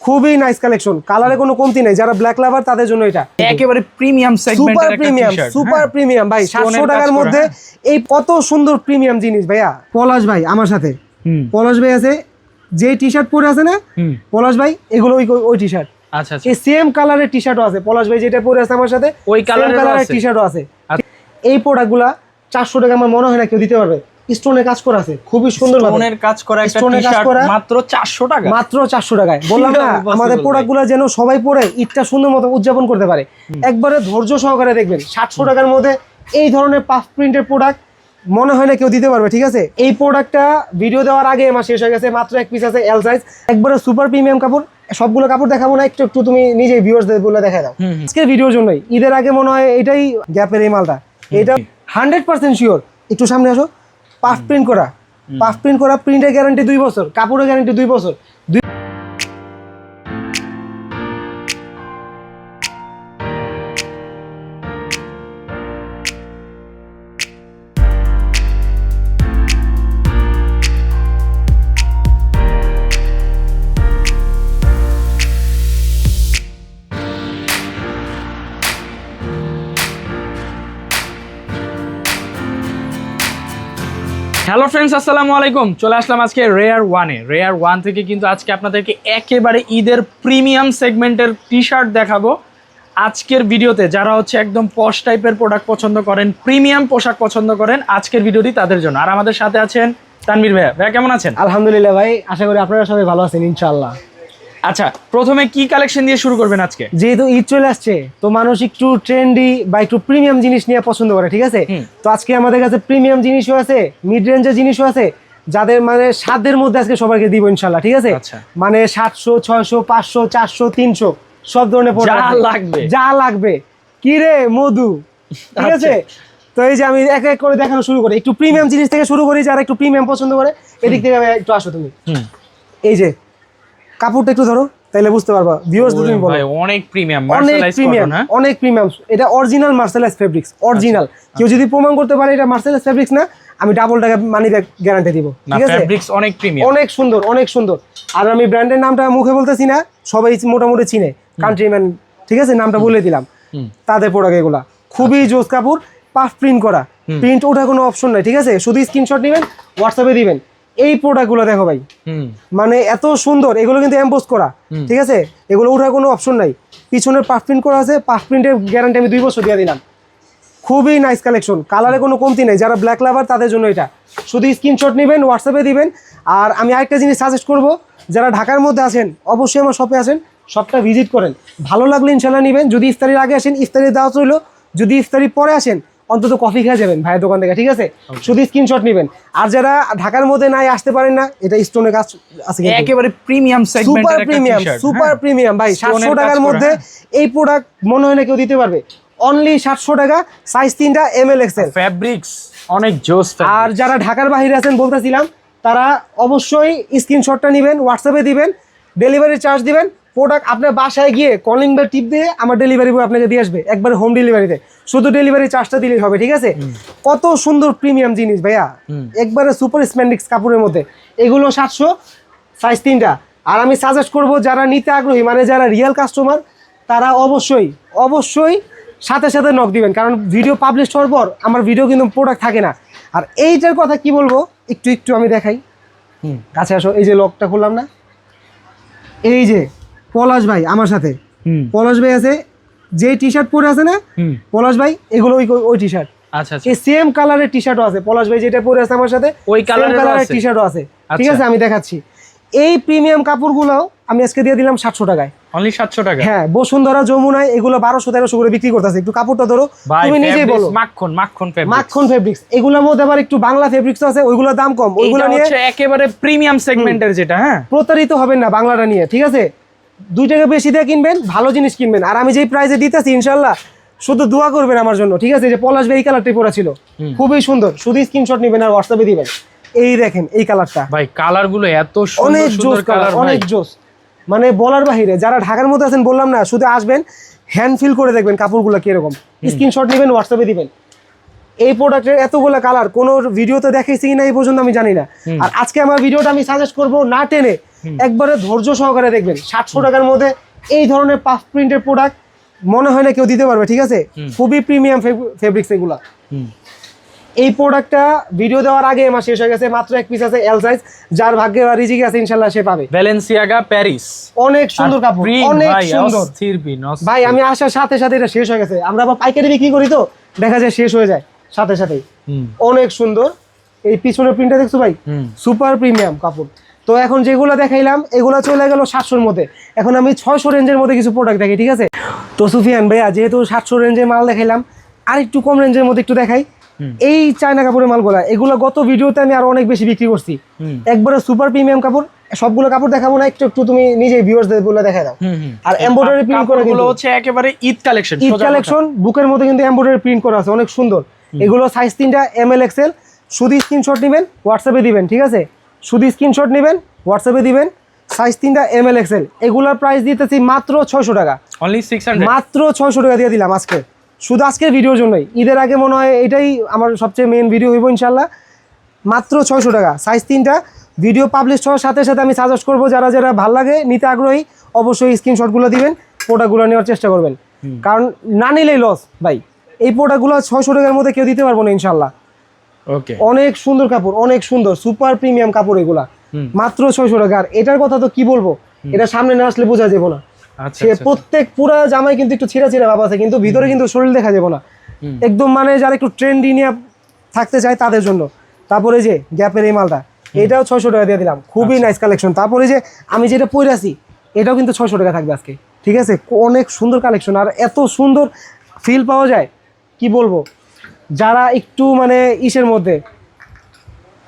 খুবই nice collection কালারে কোনো কমতি নেই। যারা ব্ল্যাক লাভার তাদের জন্য এটা। একেবারে premium super premium super premium ভাই সাতশো টাকার মধ্যে এই কত সুন্দর প্রিমিয়াম জিনিস ভাইয়া। পলাশ ভাই আমার সাথে। পলাশ ভাই আছে যে টি শার্ট পরে আছে না হুম। পলাশ ভাই এগুলো ওই ওই টি শার্ট আচ্ছা আচ্ছা। এই সেম কালারের টি শার্টও আছে। পলাশ ভাই যেটা পরে আছে আমার সাথে ওই কালারের? টি শার্টও আছে। আচ্ছা। এই প্রোডাক্টগুলা চারশো টাকা আমার মনে হয় না কেউ দিতে পারবে। স্টোনের কাজ করা আছে খুবই সুন্দর স্টোনের কাজ করা একটা টি-শার্ট। মাত্র 400 টাকা। মাত্র চারশো টাকায়। বললাম না আমাদের প্রোডাক্টগুলো যেন সবাই পরে ঈদটা সুন্দর মতো উদযাপন করতে পারে। একবারে ধৈর্য সহকারে দেখবেন সাতশো টাকার মধ্যে এই ধরনের পাফ প্রিন্টের প্রোডাক্ট মনে হয় না কেউ দিতে পারবে ঠিক আছে? এই প্রোডাক্টটা ভিডিও দেওয়ার আগে আমার শেষ হয়ে গেছে মাত্র এক পিস আছে এল সাইজ একবারে সুপার প্রিমিয়াম কাপড় সবগুলো কাপড় দেখাবো না একটু একটু তুমি নিজে ভিউয়ার্সদের বলে দেখা দাও। আজকের ভিডিওর জন্যই। ঈদের আগে মনে হয় এটাই গ্যাপের এই মালটা। এটা হান্ড্রেড পার্সেন্ট শিওর একটু সামনে আসো। পাফ প্রিন্ট করা। পাফ প্রিন্ট করা প্রিন্টের গ্যারান্টি দুই বছর কাপড়ের গ্যারান্টি দুই বছর। হ্যালো ফ্রেন্ডস আসসালামু আলাইকুম। চলে আসলাম আজকে রেয়ার ওয়ানে রেয়ার ওয়ান থেকে কিন্তু আজকে আপনাদেরকে একেবারে ঈদের প্রিমিয়াম সেগমেন্টের টি শার্ট দেখাবো। আজকের ভিডিওতে যারা হচ্ছে একদম পশ টাইপের প্রোডাক্ট পছন্দ করেন, প্রিমিয়াম পোশাক পছন্দ করেন, আজকের ভিডিওটি তাদের জন্য। আর আমাদের সাথে আছেন তানভীর ভাইয়া। ভাইয়া, কেমন আছেন? আলহামদুলিল্লাহ ভাই, আশা করি আপনারা সবাই ভালো আছেন, ইনশাআল্লাহ। আচ্ছা প্রথমে কি কালেকশন দিয়ে শুরু করবেন আজকে? যেহেতু ঈদ চলে আসছে তো মানুষ একটু ট্রেন্ডি বা একটু প্রিমিয়াম জিনিস নিয়ে পছন্দ করে ঠিক আছে? তো আজকে আমাদের কাছে প্রিমিয়াম জিনিসও আছে মিড রেঞ্জের জিনিসও আছে যাদের মানে সাধ্যের মধ্যে আজকে সবাইকে দিব ইনশাল্লাহ ঠিক আছে? আচ্ছা। মানে সাতশো ছয়শো পাঁচশো চারশো তিনশো সব ধরনের যা লাগবে। যা লাগবে। কি রে মধু? ঠিক আছে? তো এই যে আমি এক এক করে দেখানো শুরু করি একটু প্রিমিয়াম জিনিস থেকে শুরু করি যারা একটু প্রিমিয়াম পছন্দ করে এদিক থেকে একটু আসো তুমি। এই যে কাপড়টা একটু ধরো তাইলে বুঝতে পারবা। ভিউয়ার্স তুমি বলো। ভাই অনেক প্রিমিয়াম প্রিমিয়াম কটন হ্যাঁ? অনেক প্রিমিয়াম এটা অরিজিনাল মার্সেলাইজ ফেব্রিক্স অরিজিনাল কেউ যদি প্রমাণ করতে পারে এটা মার্সেলাইজ ফেব্রিক্স না আমি ডাবল টাকা মানি ব্যাক গ্যারান্টি দিব ঠিক আছে? ফেব্রিক্স অনেক প্রিমিয়াম অনেক সুন্দর অনেক সুন্দর। আর আমি ব্র্যান্ডের নামটা মুখে বলতেছি না সবাই মোটামুটি চিনে কান্ট্রিম্যান ঠিক আছে? নামটা বলে দিলাম। তাদের প্রোডাক্ট এগুলা। খুবই জোস কাপড় পাফ প্রিন্ট করা। প্রিন্ট ওঠার কোনো অপশন নাই ঠিক আছে? শুধু স্ক্রিনশট নেবেন হোয়াটসঅ্যাপে দিবেন। এই প্রোডাক্টগুলো দেখো ভাই। মানে এত সুন্দর এগুলো কিন্তু এম্বোস করা ঠিক আছে? এগুলো ওঠার কোনো অপশন নাই। পিছনের পাফ প্রিন্ট করা আছে পাফ প্রিন্টের গ্যারান্টি আমি দুই বছর দিয়ে দিলাম। খুবই নাইস কালেকশন কালারে কোনো কমতি নেই। যারা ব্ল্যাক লাভার তাদের জন্য এটা। শুধু স্ক্রিনশট নেবেন হোয়াটসঅ্যাপে দিবেন। আর আমি আরেকটা জিনিস সাজেস্ট করব যারা ঢাকার মধ্যে আছেন অবশ্যই আমার শপে আসেন শপটা ভিজিট করেন। ভালো লাগলে ইনশাল্লাহ নেবেন। যদি ইফতারির আগে আসেন ইফতারির দাওয়াত রইল। যদি ইফতারির পরে আসেন অন্তত কফি খেয়ে যাবেন ভাইয়ের দোকান থেকে ঠিক আছে? শুধু স্ক্রিনশট নেবেন। আর যারা ঢাকার মধ্যে নাই আসতে পারেন না এটা স্টোনের কাজ আছে একেবারে premium super premium super premium ভাই সাতশো টাকার মধ্যে এই প্রোডাক্ট মনে হয় না কেউ দিতে পারবে। অনলি সাতশো টাকা সাইজ তিনটা এম এল এক্সেল ফ্যাব্রিক্স অনেক জোস আর যারা ঢাকার বাইরে আছেন বলতেছিলাম তারা অবশ্যই স্ক্রিনশটটা নেবেন হোয়াটসঅ্যাপে দিবেন ডেলিভারি চার্জ দিবেন। প্রোডাক্ট আপনার বাসায় গিয়ে কলিং বেল টিপ দিয়ে আমার ডেলিভারি বয় আপনাকে দিয়ে আসবে একবার হোম ডেলিভারিতে শুধু ডেলিভারি চার্জটা দিলেই হবে ঠিক আছে? কত সুন্দর প্রিমিয়াম জিনিস ভাইয়া। একবারে সুপার স্প্যান্ডিক্স কাপড়ের মধ্যে। এগুলো সাতশো সাইজ তিনটা। আর আমি সাজেস্ট করব যারা নিতে আগ্রহী মানে যারা রিয়েল কাস্টমার তারা অবশ্যই অবশ্যই সাথে সাথে নক দিবেন। কারণ ভিডিও পাবলিশ হওয়ার পর আমার ভিডিও কিন্তু প্রোডাক্ট থাকে না। আর এইটার কথা কি বলব? একটু একটু আমি দেখাই। হুম। কাছে আসো এই যে লকটা খুললাম না। এই যে পলাশ ভাই আমার সাথে। পলাশ ভাই আছে যে টি শার্ট পরে আছে না পলাশ ভাই এগুলো ওই টি শার্ট আচ্ছা আচ্ছা। এই সেম কালারের টি শার্টও আছে। পলাশ ভাই যেটা পরে আছে আমার সাথে ওই কালারের টি শার্টও আছে। ঠিক আচ্ছা। আছে আমি দেখাচ্ছি। এই প্রিমিয়াম কাপড়গুলোও আমি আজকে দিয়ে দিলাম সাতশো টাকায়। অনলি 700 টাকা? হ্যাঁ বসুন্ধরা যমুনায় এগুলো বারোশো তেরোশো করে বিক্রি করতেছে। একটু কাপড়টা ধরো তুমি নিজেই বলো। মাখন মাখন ফেব্রিক্স মাখন ফেব্রিক্স এগুলোর মধ্যে আবার একটু বাংলা ফেব্রিক্স আছে ওইগুলোর দাম কম। ওইগুলো নিয়ে একেবারে প্রিমিয়াম সেগমেন্টের যেটা হ্যাঁ? প্রতারিত হবেন না বাংলাটা নিয়ে ঠিক আছে? দুই টাকা বেশি দিয়ে কিনবেন ভালো জিনিস কিনবেন। আর আমি যেই প্রাইসে দিতেছি ইনশাল্লাহ শুধু দোয়া করবেন আমার জন্য ঠিক আছে? যে পলাশ ভাই এই কালারটাই পরা ছিল। খুবই সুন্দর। শুধু স্ক্রিনশট নেবেন আর হোয়াটসঅ্যাপে দিবেন। এই দেখেন এই কালারটা ভাই কালারগুলো এত সুন্দর অনেক জোস সুন্দর কালার অনেক জোস। মানে বলার বাহিরে যারা ঢাকার মধ্যে আছেন বললাম না শুধু আসবেন হ্যান্ড ফিল করে দেখবেন কাপড়গুলো কীরকম। স্ক্রিনশট নেবেন হোয়াটসঅ্যাপে দিবেন। এই প্রোডাক্টের এতগুলো কালার কোন ভিডিওতে দেখাইছি কিনা এই পর্যন্ত আমি জানি না। আর আজকে আমার ভিডিওটা আমি সাজেস্ট করব না টেনে একবারে ধৈর্য সহকারে দেখবেন। সাতশো টাকার মধ্যে এই ধরনের পাফ প্রিন্টের প্রোডাক্ট মনে হয় না কেউ দিতে পারবে ঠিক আছে? খুবই প্রিমিয়াম ফেব্রিক্স এগুলা। এই প্রোডাক্টটা ভিডিও দেওয়ার আগে আমার শেষ হয়ে গেছে মাত্র এক পিস আছে এল সাইজ যার ভাগ্যে বা রিজিকে আছে ইনশাল্লাহ সে পাবে। ব্যালেন্সিয়াগা প্যারিস অনেক সুন্দর কাপড় অনেক সুন্দর। ভাই আমি আসার সাথে সাথে এটা শেষ হয়ে গেছে। আমরা আবার পাইকারি বিক্রি করি তো দেখা যায় শেষ হয়ে যায় সাথে সাথেই। অনেক সুন্দর। এই পিছনের প্রিন্টটা দেখছ ভাই? সুপার প্রিমিয়াম কাপড়। তো এখন যেগুলো দেখাইলাম এগুলো চলে গেল সাতশোর মধ্যে। এখন আমি ছয়শো রেঞ্জের মধ্যে কিছু প্রোডাক্ট দেখি ঠিক আছে? তো সুফিয়ান ভাইয়া যেহেতু সাতশো রেঞ্জের মাল দেখাইলাম আর একটু কম রেঞ্জের মধ্যে একটু দেখাই। এই চায়না কাপড়ের মালগুলা এগুলো গত ভিডিওতে আমি আরও অনেক বেশি বিক্রি করছি। একবারে সুপার প্রিমিয়াম কাপড় সবগুলো কাপড় দেখাবো না একটু একটু তুমি নিজে ভিউয়ার্সদেরগুলো দেখা দাও আর এমব্রয়ডারি প্রিন্ট করা কিন্তু হচ্ছে একেবারে ঈদ কালেকশন ঈদ কালেকশন বুকের মধ্যে কিন্তু এমব্রয়ডারি প্রিন্ট করা আছে অনেক সুন্দর। এগুলো সাইজ তিনটা এম এল এক্সেল শুধু স্ক্রিনশট নেবেন হোয়াটসঅ্যাপে দিবেন ঠিক আছে? শুধু স্ক্রিনশট নেবেন হোয়াটসঅ্যাপে দিবেন সাইজ তিনটা এম এল এক্সেল এগুলোর প্রাইস দিতেছি মাত্র ছয়শো টাকা। অনলি সিক্স মাত্র ছয়শো টাকা দিয়ে দিলাম আজকে। শুধু আজকের ভিডিওর জন্যই। ঈদের আগে মনে হয় এটাই আমার সবচেয়ে মেন ভিডিও হইব ইনশাল্লাহ মাত্র ছয়শো টাকা। সাইজ তিনটা। ভিডিও পাবলিশ হওয়ার সাথে সাথে আমি সাজেস্ট করব যারা যারা ভালো লাগে নিতে আগ্রহী অবশ্যই স্ক্রিনশটগুলো দিবেন প্রোডাক্টগুলো নেওয়ার চেষ্টা করবেন। কারণ না নিলেই লস ভাই। এই প্রোডাক্টগুলো ছয়শো টাকার মধ্যে কেউ দিতে পারব না ইনশাল্লাহ অনেক সুন্দর কাপড় অনেক সুন্দর সুপার প্রিমিয়াম কাপড় এগুলা। মাত্র ছয়শো টাকা। আর এটার কথা তো কি বলব? এটা সামনে না আসলে বোঝা যাব না। আচ্ছা সে আচ্ছা প্রত্যেক পুরা জামাই কিন্তু একটু ছিঁড়া ছিঁড়া ভাব আছে কিন্তু ভিতরে কিন্তু শরীর দেখা যাবে না। একদম মানে যারা একটু ট্রেন্ডি নিয়ে থাকতে চায় তাদের জন্য। তারপরে যে গ্যাপের এই মালটা এটাও ছয়শো টাকা দিয়ে দিলাম। খুবই আচ্ছা। নাইস কালেকশন তারপরে যে আমি যেটা পরে আছি এটাও কিন্তু ছয়শো টাকা থাকবে আজকে। ঠিক আছে? অনেক সুন্দর কালেকশন আর এত সুন্দর ফিল পাওয়া যায় কি বলব? যারা একটু মানে ইসের মধ্যে,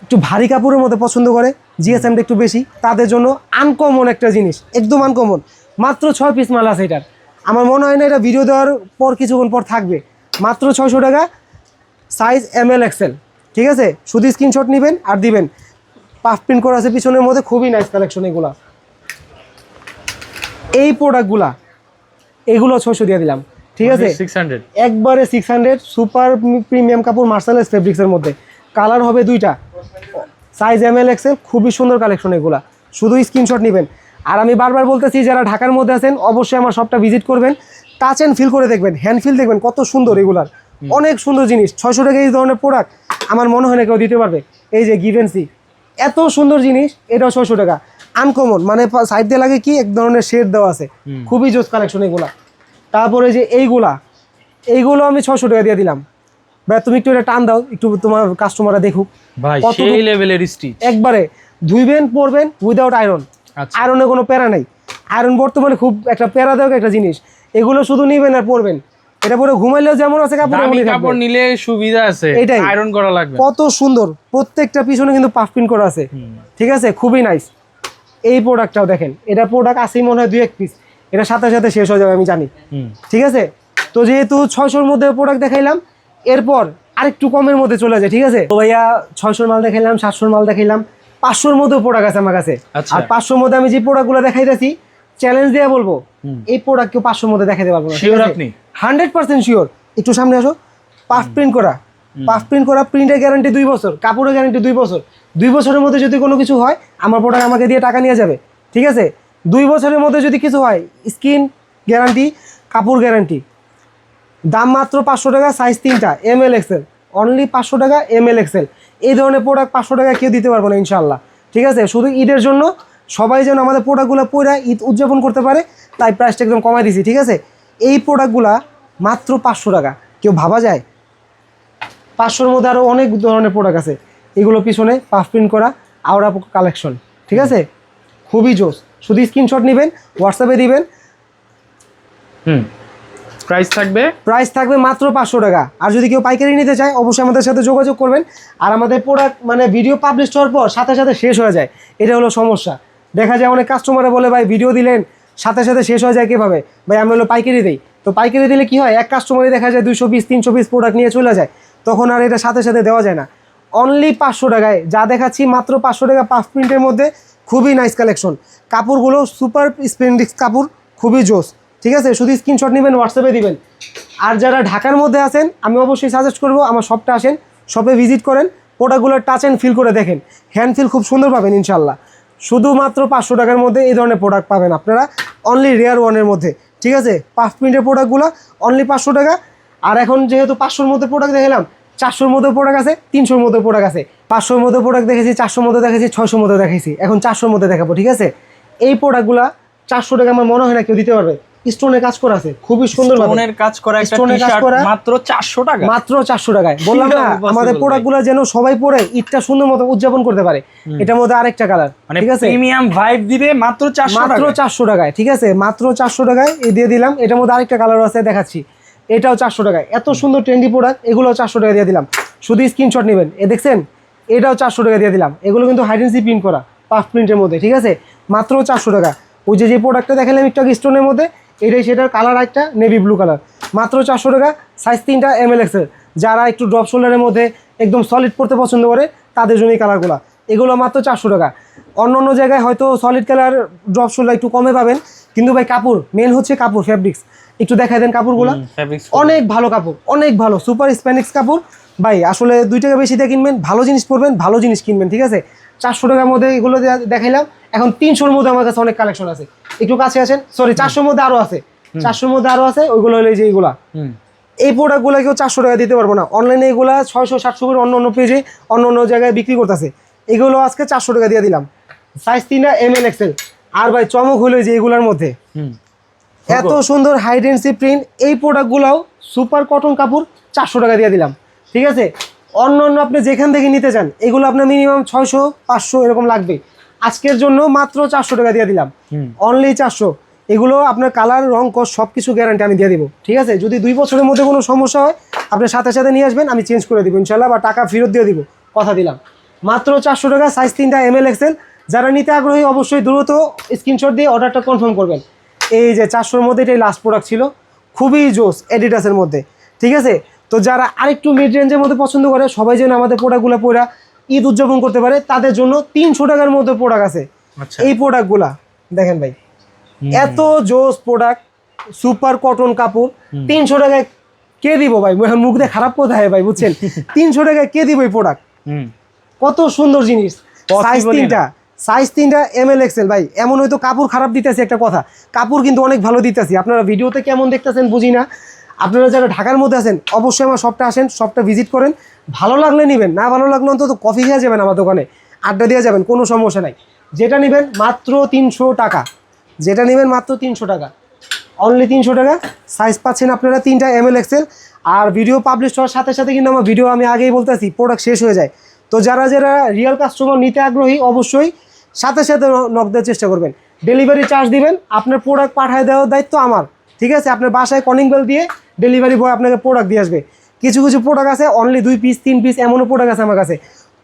একটু ভারী কাপড়ের মধ্যে পছন্দ করে, জিএসএমটা একটু বেশি, তাদের জন্য আনকমন একটা জিনিস, একদম আনকমন মাত্র ছয় পিস মাল আছে এটার। আমার মনে হয় না এটা ভিডিও দেওয়ার পর কিছুক্ষণ পর থাকবে। মাত্র ছয়শো টাকা সাইজ এম এল এক্সেল ঠিক আছে? শুধু স্ক্রিনশট নেবেন আর দিবেন। পাফ প্রিন্ট করা আছে পিছনের মধ্যে, খুবই নাইস কালেকশন এগুলা। এই প্রোডাক্টগুলা এগুলো ছয়শো দিয়ে দিলাম। ঠিক আছে? সিক্স হান্ড্রেড একবারে সিক্স হান্ড্রেড সুপার প্রিমিয়াম কাপড় মার্শালেস ফেব্রিক্সের মধ্যে। কালার হবে দুইটা। সাইজ এম এল এক্সেল খুবই সুন্দর কালেকশন এগুলা। শুধু স্ক্রিনশট নেবেন। আর আমি বারবার বলতেছি যারা ঢাকার মধ্যে আছেন অবশ্যই আমার শপটা ভিজিট করবেন। টাচ অ্যান্ড ফিল করে দেখবেন। হ্যান্ড ফিল দেখবেন কত সুন্দর এগুলার। অনেক সুন্দর জিনিস। ছয়শো টাকা এই ধরনের প্রোডাক্ট আমার মনে হয় না কেউ দিতে পারবে। এই যে গিভেন্সি এত সুন্দর জিনিস এটাও ছয়শো টাকা। আনকমন মানে সাইড দিয়ে লাগে কি এক ধরনের শেড দেওয়া আছে। খুবই জোস কালেকশন এগুলা। তারপরে যে এইগুলা এইগুলো আমি ছশো টাকা দিয়ে দিলাম। ভাই তুমি একটু এটা টান দাও একটু তোমার কাস্টমাররা দেখুক। ভাই সেই লেভেলের স্টিচ একবারে ধুইবেন পরবেন উইদাউট আয়রন আয়রনে কোনো প্যারা নাই। আয়রন বর্তমানে খুব একটা প্যারা দেওয়া একটা জিনিস। এগুলো শুধু নিবেন আর পরবেন। এটা পরে ঘুমাইলেও যেমন আছে কাপড় এমনই কাপড় নিলে সুবিধা আছে। এটাই। আয়রন করা লাগবে। কত সুন্দর। প্রত্যেকটা পিছনে কিন্তু পাফ প্রিন্ট করা আছে। ঠিক আছে? খুবই নাইস এই প্রোডাক্টটাও দেখেন। এটা প্রোডাক্ট আসেই মনে হয় দুই এক পিস এটা সাথে সাথে শেষ হয়ে যাবে আমি জানি। ঠিক আছে? তো যেহেতু ছয়শোর মধ্যে প্রোডাক্ট দেখাইলাম এরপর আরেকটু কমের মধ্যে চলে যায় ঠিক আছে? তো ভাইয়া ছয়শোর মাল দেখাইলাম সাতশোর মাল দেখাইলাম পাঁচশোর মধ্যে প্রোডাক্ট আছে আমার কাছে। আচ্ছা। আর পাঁচশোর মধ্যে আমি যে প্রোডাক্টগুলো দেখাইতেছি চ্যালেঞ্জ দিয়ে বলব এই প্রোডাক্ট কেউ পাঁচশোর মধ্যে দেখাতে পারব না হান্ড্রেড পার্সেন্ট শিওর একটু সামনে আসো। পাফ প্রিন্ট করা। পাফ প্রিন্ট করা প্রিন্টের গ্যারান্টি দুই বছর কাপড়ের গ্যারান্টি দুই বছর। দুই বছরের মধ্যে যদি কোনো কিছু হয় আমার প্রোডাক্ট আমাকে দিয়ে টাকা নিয়ে যাবে ঠিক আছে? দুই বছরের মধ্যে যদি কিছু হয়, স্কিন গ্যারান্টি কাপড় গ্যারান্টি দাম মাত্র পাঁচশো টাকা সাইজ তিনটা এম এল এক্সেল অনলি পাঁচশো টাকা এম এল এক্সেল এই ধরনের প্রোডাক্ট পাঁচশো টাকা কেউ দিতে পারব না ইনশাল্লাহ ঠিক আছে? শুধু ঈদের জন্য সবাই যেন আমাদের প্রোডাক্টগুলো পরে ঈদ উদযাপন করতে পারে, তাই প্রাইসটা একদম কমাই দিছি, ঠিক আছে? এই প্রোডাক্টগুলা মাত্র পাঁচশো টাকা। কেউ ভাবা যায়? পাঁচশোর মধ্যে আরও অনেক ধরনের প্রোডাক্ট আছে। এগুলো পিছনে পাফ প্রিন্ট করা, আওড়া কালেকশন ঠিক আছে? খুবই জোস। শুধু স্ক্রিনশট নেবেন হোয়াটসঅ্যাপে দিবেন। হুম। প্রাইস থাকবে? প্রাইস থাকবে মাত্র পাঁচশো টাকা। আর যদি কেউ পাইকারি নিতে চায় অবশ্যই আমাদের সাথে যোগাযোগ করবেন। আর আমাদের প্রোডাক্ট মানে ভিডিও পাবলিশ হওয়ার পর সাথে সাথে শেষ হয়ে যায়। এটা হলো সমস্যা। দেখা যায় অনেক কাস্টমারে বলে ভাই ভিডিও দিলেন সাথে সাথে শেষ হয়ে যায় কীভাবে? ভাই আমি হলো পাইকারি দিই। তো পাইকারি দিলে কি হয় এক কাস্টমারই দেখা যায় দুইশো পিস তিনশো পিস প্রোডাক্ট নিয়ে চলে যায়। তখন আর এটা সাথে সাথে দেওয়া যায় না। অনলি পাঁচশো টাকায় যা দেখাচ্ছি মাত্র পাঁচশো টাকা পাঁচ মিনিটের মধ্যে। খুবই নাইস কালেকশন কাপড়গুলো সুপার স্পেন্ডিক্স কাপড়, খুবই জোস। ঠিক আছে? শুধু স্ক্রিনশট নেবেন হোয়াটসঅ্যাপে দিবেন। আর যারা ঢাকার মধ্যে আছেন, আমি অবশ্যই সাজেস্ট করব, আমার শপটা আসেন শপে ভিজিট করেন প্রোডাক্টগুলো টাচ অ্যান্ড ফিল করে দেখেন। হ্যান্ড ফিল খুব সুন্দর পাবেন ইনশাল্লাহ শুধুমাত্র পাঁচশো টাকার মধ্যে এই ধরনের প্রোডাক্ট পাবেন আপনারা অনলি রেয়ার ওয়ানের মধ্যে। ঠিক আছে? পাঁচ মিনিটের প্রোডাক্টগুলো অনলি পাঁচশো টাকা। আর এখন যেহেতু পাঁচশোর মধ্যে প্রোডাক্ট দেখালাম, চারশোর মধ্যে প্রোডাক্ট আছে, তিনশোর মধ্যে প্রোডাক্ট আছে। পাঁচশোর মধ্যে প্রোডাক্ট দেখেছি চারশোর মধ্যে দেখেছি ছয়শোর মধ্যে দেখেছি এখন চারশোর মধ্যে দেখাবো ঠিক আছে? এই প্রোডাক্টগুলা চারশো টাকা আমার মনে হয় না কেউ দিতে পারবে। স্টোনের কাজ করা আছে খুবই সুন্দর স্টোনের কাজ করা এর কাজ করা। মাত্র 400 টাকা। মাত্র চারশো টাকায়। বললাম না আমাদের ভাই। প্রোডাক্টগুলো যেন সবাই পরে ঈদটা সুন্দর মতো উদযাপন করতে পারে। এটার মধ্যে আরেকটা কালার মানে ঠিক আছে? প্রিমিয়াম ভাইব দিবে মাত্র 400 মাত্র টাকা চারশো টাকায় ঠিক আছে? মাত্র চারশো টাকায় এই দিয়ে দিলাম। এটার মধ্যে আরেকটা কালার আছে দেখাচ্ছি। এটাও চারশো টাকায়। এত সুন্দর ট্রেন্ডি প্রোডাক্ট এগুলোও চারশো টাকা দিয়ে দিলাম। শুধু স্ক্রিনশট নেবেন। এ দেখছেন? এটাও চারশো টাকা দিয়ে দিলাম। এগুলো কিন্তু হাইডেন্সি প্রিন্ট করা পাফ প্রিন্টের মধ্যে ঠিক আছে? মাত্র চারশো টাকা। ওই যে যে প্রোডাক্টটা দেখালাম একটু স্টোনের মধ্যে এটাই সেটার কালার একটা নেভি ব্লু কালার মাত্র চারশো টাকা সাইজ তিনটা এম এল এক্সের যারা একটু ড্রপ শোল্ডারের মধ্যে একদম সলিড পড়তে পছন্দ করে তাদের জন্য এই কালারগুলো এগুলো মাত্র চারশো টাকা। অন্য অন্য জায়গায় হয়তো সলিড কালার ড্রপ শোল্ডার একটু কমে পাবেন কিন্তু ভাই কাপড় মেন হচ্ছে কাপড় ফ্যাব্রিক্স একটু দেখাই দেন কাপড়গুলো। অনেক ভালো কাপড় অনেক ভালো সুপার স্প্যানিক্স কাপড়। ভাই আসলে দুই টাকা বেশি দিয়ে কিনবেন ভালো জিনিস পরবেন ভালো জিনিস কিনবেন ঠিক আছে? চারশো টাকার মধ্যে এগুলো দেখাইলাম। এখন তিনশোর মধ্যে আমার কাছে অনেক কালেকশন আছে। একটু কাছে আছেন সরি চারশোর মধ্যে আরও আছে। চারশোর মধ্যে আরও আছে ওইগুলো হলো যে এইগুলা। এই প্রোডাক্টগুলো কেউ চারশো টাকা দিতে পারব না। অনলাইনে এগুলা ছয়শো সাতশো করে অন্য অন্য পেজে অন্য অন্য জায়গায় বিক্রি করতেছে। এগুলো আজকে চারশো টাকা দিয়ে দিলাম। সাইজ তিনটা এম এল এক্সেল আর ভাই চমক হলো যে এগুলার মধ্যে। হুম। এত সুন্দর হাইডেন্সি প্রিন্ট এই প্রোডাক্টগুলোও সুপার কটন কাপড় চারশো টাকা দিয়ে দিলাম। ঠিক আছে? অন্য অন্য আপনি যেখান থেকে নিতে চান এগুলো আপনার মিনিমাম ছয়শো পাঁচশো এরকম লাগবে। আজকের জন্য মাত্র চারশো টাকা দিয়ে দিলাম। অনলি চারশো। এগুলো আপনার কালার রং কস সব কিছু গ্যারান্টি আমি দিয়ে দিব। ঠিক আছে? যদি দুই বছরের মধ্যে কোনো সমস্যা হয় আপনি সাথে সাথে নিয়ে আসবেন আমি চেঞ্জ করে দিব ইনশাল্লাহ বা টাকা ফেরত দিয়ে দিব। কথা দিলাম। মাত্র চারশো টাকা সাইজ তিনটা এম এল এক্সেল যারা নিতে আগ্রহী অবশ্যই দ্রুত স্ক্রিনশট দিয়ে অর্ডারটা কনফার্ম করবেন। এই যে চারশোর মধ্যে এটাই লাস্ট প্রোডাক্ট ছিল। খুবই জোস এডিটাসের মধ্যে। ঠিক আছে? তো যারা আরেকটু মিড রেঞ্জের মধ্যে পছন্দ করে সবাই যেন আমাদের প্রোডাক্টগুলো পড়া ঈদ উদযাপন করতে পারে তাদের জন্য তিনশো টাকার মধ্যে প্রোডাক্ট আছে। আচ্ছা। এই প্রোডাক্টগুলা দেখেন ভাই এত জোস প্রোডাক্ট সুপার কটন কাপড় তিনশো টাকায় কে দিব ভাই? মুখ দিয়ে খারাপ কোথায় ভাই বুঝছেন? তিনশো টাকায় কে দিব এই প্রোডাক্ট হুম। কত সুন্দর জিনিস। সাইজ তিনটা। সাইজ তিনটা এম এল এক্সেল ভাই। এমন হয়তো কাপড় খারাপ দিতেছে একটা কথা। কাপড় কিন্তু অনেক ভালো দিতেছি। আপনারা ভিডিওতে কেমন দেখতেছেন বুঝি না। আপনারা যারা ঢাকার মধ্যে আছেন, অবশ্যই আমার শপটা আসেন শপটা ভিজিট করেন। ভালো লাগলে নেবেন, না ভালো লাগলে অন্তত কফি খেয়ে যাবেন আমার দোকানে। আড্ডা দিয়ে যাবেন, কোনো সমস্যা নাই। যেটা নেবেন মাত্র তিনশো টাকা। যেটা নেবেন মাত্র তিনশো টাকা। অনলি তিনশো টাকা। সাইজ পাচ্ছেন আপনারা তিনটা এম এল এক্সেল আর ভিডিও পাবলিশ হওয়ার সাথে সাথে কিন্তু আমার ভিডিও আমি আগেই বলতেছি প্রোডাক্ট শেষ হয়ে যায়। তো যারা যারা রিয়েল কাস্টমার নিতে আগ্রহী, অবশ্যই সাথে সাথে নক দেওয়ার চেষ্টা করবেন। ডেলিভারি চার্জ দিবেন, আপনার প্রোডাক্ট পাঠায় দেওয়ার দায়িত্ব আমার। ঠিক আছে? আপনার বাসায় কলিং বেল দিয়ে ডেলিভারি বয় আপনাকে প্রোডাক্ট দিয়ে আসবে। কিছু কিছু প্রোডাক্ট আছে অনলি দুই পিস তিন পিস এমনও প্রোডাক্ট আছে আমার কাছে।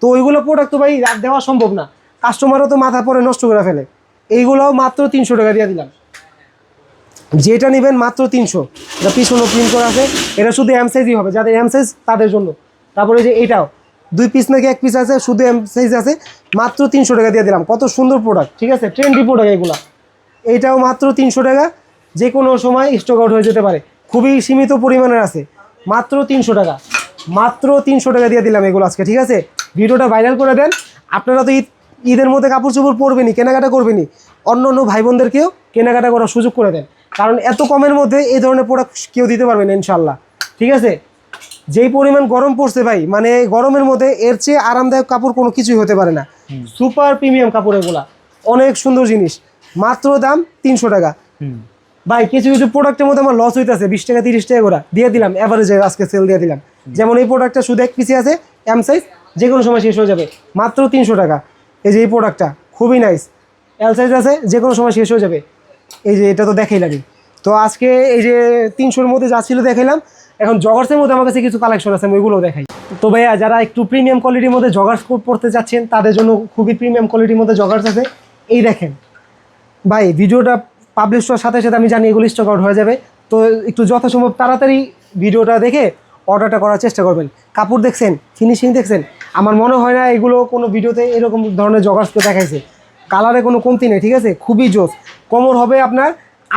তো ওইগুলো প্রোডাক্ট তো ভাই দেওয়া সম্ভব না। কাস্টমারও তো মাথা পরে নষ্ট করে ফেলে। এইগুলোও মাত্র তিনশো টাকা দিয়ে দিলাম। যেটা নেবেন মাত্র তিনশো। এটা পিছনে প্রিন্ট করা আছে। এটা শুধু এম সাইজই হবে, যাদের এম সাইজ তাদের জন্য। তারপরে যে এটাও। দুই পিস নাকি এক পিস আছে, শুধু এম সাইজ আছে। মাত্র তিনশো টাকা দিয়ে দিলাম। কত সুন্দর প্রোডাক্ট ঠিক আছে? ট্রেন্ডি প্রোডাক্ট এগুলো। এইটাও মাত্র তিনশো টাকা। যে কোনো সময় স্টক আউট হয়ে যেতে পারে। খুবই সীমিত পরিমাণের আছে। মাত্র তিনশো টাকা। মাত্র তিনশো টাকা দিয়ে দিলাম এগুলো আজকে ঠিক আছে? ভিডিওটা ভাইরাল করে দেন। আপনারা তো ঈদ ঈদের মধ্যে কাপড় চোপড় পরবেনি কেনাকাটা করবেনি অন্য অন্য ভাই বোনদেরকেও কেনাকাটা করার সুযোগ করে দেন। কারণ এত কমের মধ্যে এই ধরনের প্রোডাক্ট কেউ দিতে পারবে না ইনশাল্লাহ ঠিক আছে? যেই পরিমাণ গরম পড়ছে ভাই মানে গরমের মধ্যে এর চেয়ে আরামদায়ক কাপড় কোনো কিছুই হতে পারে না। সুপার প্রিমিয়াম কাপড় এগুলা। অনেক সুন্দর জিনিস। মাত্র দাম তিনশো টাকা। হুম। ভাই কিছু কিছু প্রোডাক্টের মধ্যে আমার লস হইতেছে বিশ টাকা তিরিশ টাকা করে। দিয়ে দিলাম অ্যাভারেজে আজকে সেল দিয়ে দিলাম। যেমন এই প্রোডাক্টটা শুধু এক পিসি আছে এম সাইজ যে কোনো সময় শেষ হয়ে যাবে। মাত্র তিনশো টাকা। এই যে এই প্রোডাক্টটা খুবই নাইস এল সাইজ আছে যে কোনো সময় শেষ হয়ে যাবে। এই যে এটা তো দেখাই লাগে তো আজকে এই যে তিনশোর মধ্যে যা ছিল দেখাইলাম এখন জগার্সের মধ্যে আমার কাছে কিছু কালেকশন আছে আমি ওইগুলো দেখাই। তো ভাইয়া যারা একটু প্রিমিয়াম কোয়ালিটির মধ্যে জগার্স পড়তে যাচ্ছেন তাদের জন্য খুবই প্রিমিয়াম কোয়ালিটির মধ্যে জগার্স আছে। এই দেখেন। ভাই ভিডিওটা পাবলিশ হওয়ার সাথে সাথে আমি জানি এগুলো স্টক আউট হয়ে যাবে। তো একটু যথাসম্ভব তাড়াতাড়ি ভিডিওটা দেখে অর্ডারটা করার চেষ্টা করবেন। কাপড় দেখছেন ফিনিশিং দেখছেন, আমার মনে হয় না এগুলো কোনো ভিডিওতে এরকম ধরনের জগার্সকে দেখাইছে। কালারে কোনো কমতি নেই, ঠিক আছে? খুবই জোস। কোমর হবে আপনার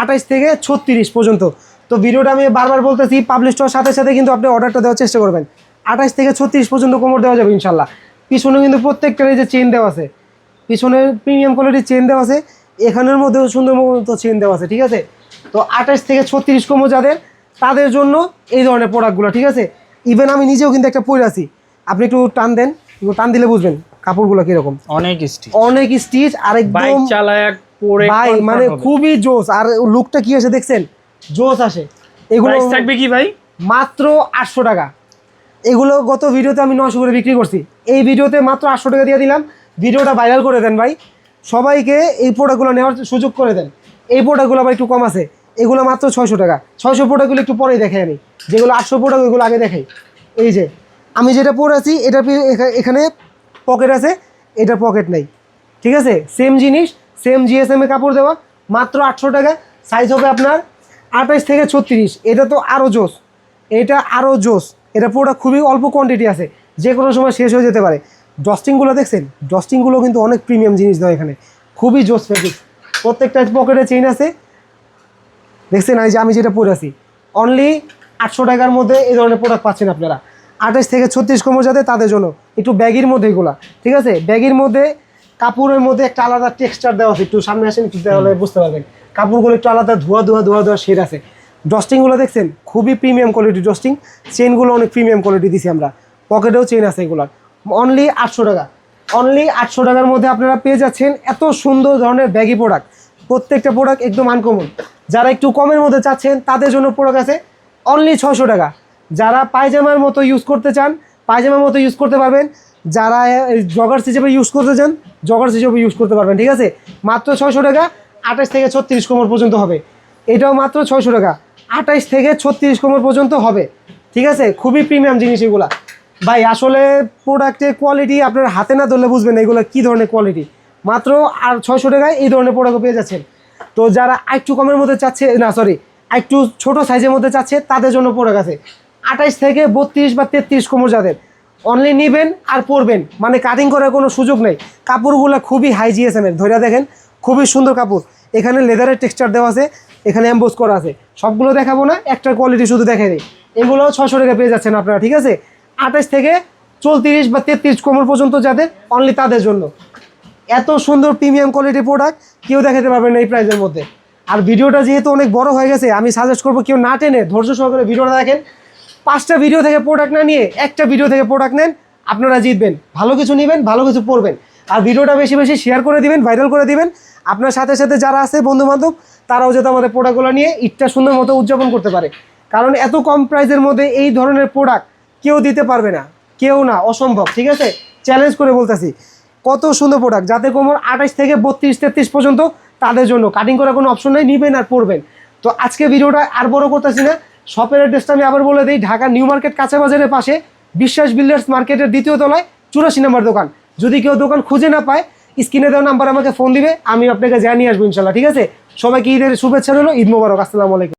আঠাইশ থেকে ছত্রিশ পর্যন্ত। তো ভিডিওটা আমি বারবার বলতেছি পাবলিশ হওয়ার সাথে সাথে কিন্তু আপনি অর্ডারটা দেওয়ার চেষ্টা করবেন। আঠাইশ থেকে ছত্রিশ পর্যন্ত কোমর দেওয়া যাবে ইনশাল্লাহ। পিছনে কিন্তু প্রত্যেকটার এই যে চেন দেওয়া আছে পিছনে প্রিমিয়াম কোয়ালিটির চেন দেওয়া আছে এখানের মধ্যেও সুন্দর মতো চেন দেওয়া আছে ঠিক আছে? তো আঠাশ থেকে ছত্রিশ কমো যাদের তাদের জন্য এই ধরনের প্রোডাক্টগুলো ঠিক আছে? ইভেন আমি নিজেও কিন্তু একটা পরে আছি। আপনি একটু টান দেন একটু টান দিলে বুঝবেন কাপড়গুলো কীরকম। অনেক স্টিচ অনেক স্টিচ আর একদম চালায় পরে ভাই মানে খুবই জোস আর লুকটা কি আছে দেখছেন? জোস আসে। এগুলো থাকবে কি ভাই? মাত্র আটশো টাকা। এগুলো গত ভিডিওতে আমি নশো করে বিক্রি করছি। এই ভিডিওতে মাত্র আটশো টাকা দিয়ে দিলাম। ভিডিওটা ভাইরাল করে দেন ভাই। সবাইকে এই প্রোডাক্টগুলো নেওয়ার সুযোগ করে দেন। এই প্রোডাক্টগুলো আবার একটু কম আছে। এগুলো মাত্র ছয়শো টাকা। ছয়শো প্রোডাক্টগুলো একটু পরেই দেখাই আমি। যেগুলো আটশো প্রোডাক্ট ওইগুলো আগে দেখাই। এই যে, আমি যেটা পরে আছি, এটা এখানে পকেট আছে, এটা পকেট নেই। ঠিক আছে? সেম জিনিস সেম জিএসএম কাপড় দেওয়া, মাত্র আটশো টাকা। সাইজ হবে আপনার আঠাশ থেকে ছত্রিশ। এটা তো আরও জোস। এটা আরও জোস। এটা পুরোটা খুবই অল্প কোয়ান্টিটি আছে। যে কোনো সময় শেষ হয়ে যেতে পারে। ডস্টিংগুলো দেখছেন? ডস্টিংগুলো কিন্তু অনেক প্রিমিয়াম জিনিস দেওয়া এখানে। খুবই জোস ফেব্রিক প্রত্যেকটা পকেটে চেইন আছে। দেখছেন? এই যে আমি যেটা পরে আছি। অনলি আটশো টাকার মধ্যে এই ধরনের প্রোডাক্ট পাচ্ছেন আপনারা। আঠাশ থেকে ছত্রিশ কোমর যাতে তাদের জন্য। একটু ব্যাগের মধ্যে এগুলা। ঠিক আছে? ব্যাগের মধ্যে কাপড়ের মধ্যে একটা আলাদা টেক্সচার দেওয়া আছে। একটু সামনে আসেন, একটু তাহলে বুঝতে পারবেন। কাপড়গুলো একটু আলাদা ধোয়া ধোয়া ধোয়া ধোয়া শেড আছে। ডস্টিংগুলো দেখছেন? খুবই প্রিমিয়াম কোয়ালিটি ডস্টিং চেনগুলো অনেক প্রিমিয়াম কোয়ালিটি দিছি আমরা। পকেটেও চেন আছে এগুলার। অনলি আটশো টাকা। অনলি আটশো টাকার মধ্যে আপনারা পেয়ে যাচ্ছেন এত সুন্দর ধরনের ব্যাগি প্রোডাক্ট প্রত্যেকটা প্রোডাক্ট একদম আনকমন যারা একটু কমের মধ্যে চাচ্ছেন, তাদের জন্য প্রোডাক্ট আছে অনলি ছশো টাকা। যারা পায়জামার মতো ইউজ করতে চান, পায়জামার মতো ইউজ করতে পারবেন। যারা জগার্স হিসেবে ইউজ করতে চান জগার্স হিসেবে ইউজ করতে পারবেন, ঠিক আছে? মাত্র ছয়শো টাকা, আঠাশ থেকে ছত্রিশ কোমর পর্যন্ত হবে। এটাও মাত্র ছয়শো টাকা, আঠাশ থেকে ছত্রিশ কোমর পর্যন্ত হবে। ঠিক আছে? খুবই প্রিমিয়াম জিনিস এগুলা। ভাই, আসলে প্রোডাক্টের কোয়ালিটি আপনার হাতে না ধরলে বুঝবেন এগুলো কী ধরনের কোয়ালিটি মাত্র আর ছয়শো টাকায় এই ধরনের প্রোডাক্ট পেয়ে যাচ্ছেন। তো যারা একটু কমের মধ্যে চাচ্ছে, না সরি একটু ছোট সাইজের মধ্যে চাচ্ছে, তাদের জন্য প্রোডাক্ট আছে। আঠাইশ থেকে বত্রিশ বা তেত্রিশ কোমর যাদের। অনলি নেবেন আর পরবেন। মানে কাটিং করার কোনো সুযোগ নেই। কাপড়গুলো খুবই হাই জিএসএমের ধরে দেখেন, খুবই সুন্দর কাপড়। এখানে লেদারের টেক্সচার দেওয়া আছে, এখানে অ্যাম্বোস করা আছে। সবগুলো দেখাবো না একটা কোয়ালিটি শুধু দেখাই দিই। এগুলো ছশো টাকা পেয়ে যাচ্ছেন আপনারা, ঠিক আছে? আঠাশ থেকে চৌত্রিশ বা তেত্রিশ কোমর পর্যন্ত যাদের অনলি তাদের জন্য। এত সুন্দর প্রিমিয়াম কোয়ালিটির প্রোডাক্ট কেউ দেখাতে পারবেন না এই প্রাইসের মধ্যে। আর ভিডিওটা যেহেতু অনেক বড় হয়ে গেছে, আমি সাজেস্ট করব কেউ না টেনে ধৈর্য সহকারে ভিডিওটা দেখেন। পাঁচটা ভিডিও থেকে প্রোডাক্ট না নিয়ে একটা ভিডিও থেকে প্রোডাক্ট নেন, আপনারা জিতবেন। ভালো কিছু নেবেন, ভালো কিছু পড়বেন। আর ভিডিওটা বেশি বেশি শেয়ার করে দিবেন ভাইরাল করে দিবেন। আপনার সাথে সাথে যারা আছে বন্ধু বান্ধব তারাও যাতে আমাদের প্রোডাক্টগুলো নিয়ে ঈদটা সুন্দর মতো উদযাপন করতে পারে। কারণ এত কম প্রাইসের মধ্যে এই ধরনের প্রোডাক্ট কেউ দিতে পারবে না, কেউ না, অসম্ভব, ঠিক আছে? চ্যালেঞ্জ করে বলতেছি, কত সুন্দর প্রোডাক্ট যাতে কোমর আঠাশ থেকে বত্রিশ, তেত্রিশ পর্যন্ত, তাদের জন্য কাটিং করার কোনো অপশন নেই, নিবেন আর পড়বেন তো আজকে ভিডিওটা আর বড় করতেছি না শপের অ্যাড্রেসটা আমি আবার বলে দিই, ঢাকা নিউ মার্কেট কাঁচা বাজারের পাশে, বিশ্বাস বিল্ডার্স মার্কেটের দ্বিতীয় তলায়, চুরাশি নাম্বার দোকান। যদি কেউ দোকান খুঁজে না পায়, স্ক্রিনে দেওয়া নাম্বার আমাকে ফোন দিবে, আমি আপনাকে জানিয়ে আসব ইনশাল্লাহ, ঠিক আছে? সবাইকে ঈদের শুভেচ্ছা রইল, ঈদ মোবারক, আসসালামু আলাইকুম।